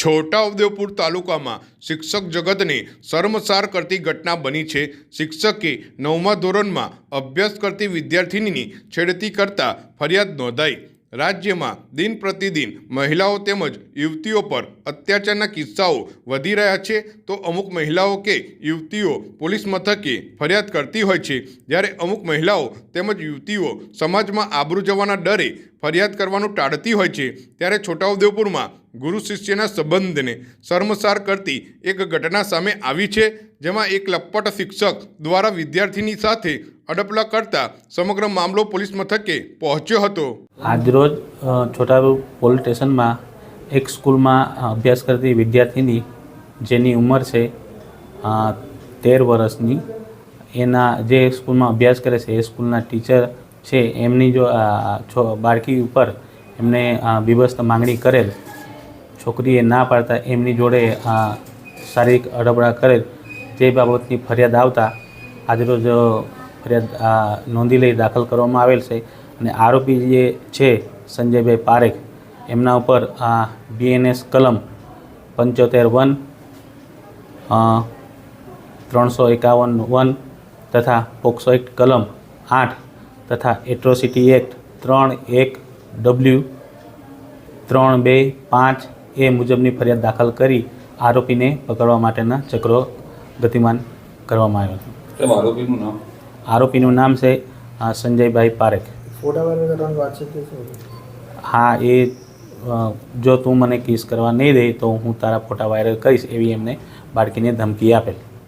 છોટાઉદેપુર તાલુકામાં શિક્ષક જગતને શર્મસાર કરતી ઘટના બની છે. શિક્ષકે નવમા ધોરણમાં અભ્યાસ કરતી વિદ્યાર્થિનીની છેડતી કરતા ફરિયાદ નોંધાઈ. રાજ્યમાં દિન પ્રતિદિન મહિલાઓ તેમજ યુવતીઓ પર અત્યાચારના કિસ્સાઓ વધી રહ્યા છે. તો અમુક મહિલાઓ કે યુવતીઓ પોલીસ મથકે ફરિયાદ કરતી હોય છે. જ્યારે અમુક મહિલાઓ તેમજ યુવતીઓ સમાજમાં આબરૂ જવાના ડરે ફરિયાદ કરવાનું ટાળતી હોય છે. ત્યારે છોટાઉદેપુરમાં ગુરુ શિષ્યના સંબંધને શર્મસાર કરતી એક ઘટના સામે આવી છે જેમાં એક લપટ શિક્ષક દ્વારા વિદ્યાર્થીની સાથે અડપલા કરતા સમગ્ર મામલો પોલીસ મથકે પહોંચ્યો હતો. આજરોજ અ, પોલીસ સ્ટેશનમાં એક સ્કૂલમાં અભ્યાસ કરતી વિદ્યાર્થીની જેની ઉંમર છે તેર વર્ષની એના જે સ્કૂલમાં અભ્યાસ કરે છે એ સ્કૂલના ટીચર છે એમની જો બાળકી ઉપર એમને બીભસ્ત માંગણી કરેલ છોકરીએ ના પાડતા એમની જોડે આ શારીરિક અડબડા કરેલ તે બાબતની ફરિયાદ આવતા આજરોજ ફરિયાદ નોંધી લઈ દાખલ કરવામાં આવેલ છે અને આરોપી જે છે સંજયભાઈ પારેખ, એમના ઉપર આ બીએનએસ કલમ પંચોતેર વન ત્રણસો એકાવન વન તથા પોક્સો એક્ટ કલમ આઠ તથા એટ્રોસિટી એક્ટ ત્રણ એક ડબલ્યુ ત્રણ બે પાંચ એ મુજબની ફરિયાદ દાખલ કરી આરોપીને પકડવા માટેના ચક્રો ગતિમાન કરવામાં આવ્યો છે આરોપીનું નામ? આરોપીનું નામ છે સંજયભાઈ પારેખ. હા એ જો તું મને કિસ કરવા નહીં દે તો હું તારા ફોટા વાયરલ કરીશ એવી એમને બાળકીને ધમકી આપેલ.